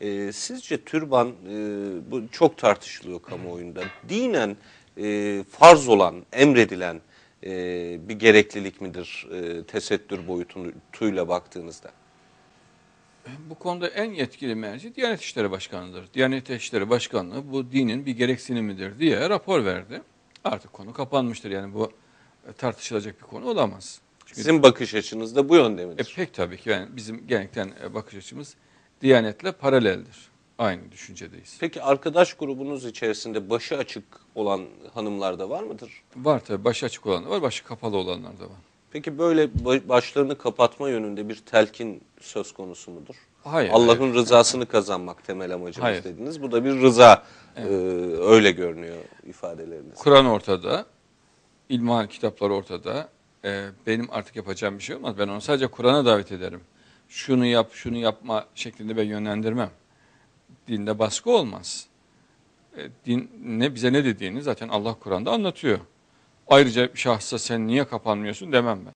E, sizce türban e, bu çok tartışılıyor kamuoyunda. Dinen e, farz olan, emredilen e, bir gereklilik midir e, tesettür boyutuyla baktığınızda? Bu konuda en yetkili merci Diyanet İşleri Başkanı'dır. Diyanet İşleri Başkanlığı bu dinin bir gereksinimidir diye rapor verdi. Artık konu kapanmıştır. Yani bu e, tartışılacak bir konu olamaz. Çünkü Sizin bakış açınız da bu yönde e, midir? pek tabii ki yani bizim genellikle e, bakış açımız Diyanetle paraleldir. Aynı düşüncedeyiz. Peki arkadaş grubunuz içerisinde başı açık olan hanımlar da var mıdır? Var tabii başı açık olanlar var, başı kapalı olanlar da var. Peki böyle ba- başlarını kapatma yönünde bir telkin söz konusu mudur? Hayır. Allah'ın hayır. rızasını kazanmak temel amacımız Hayır. dediniz. Bu da bir rıza. e, öyle görünüyor ifadeleriniz. Kur'an ortada, ilmihal kitapları ortada. Ee, benim artık yapacağım bir şey olmaz. Ben onu sadece Kur'an'a davet ederim. Şunu yap, şunu yapma şeklinde ben yönlendirmem. Dinde baskı olmaz. Ee, din ne bize ne dediğini zaten Allah Kur'an'da anlatıyor. Ayrıca şahsa sen niye kapanmıyorsun demem ben.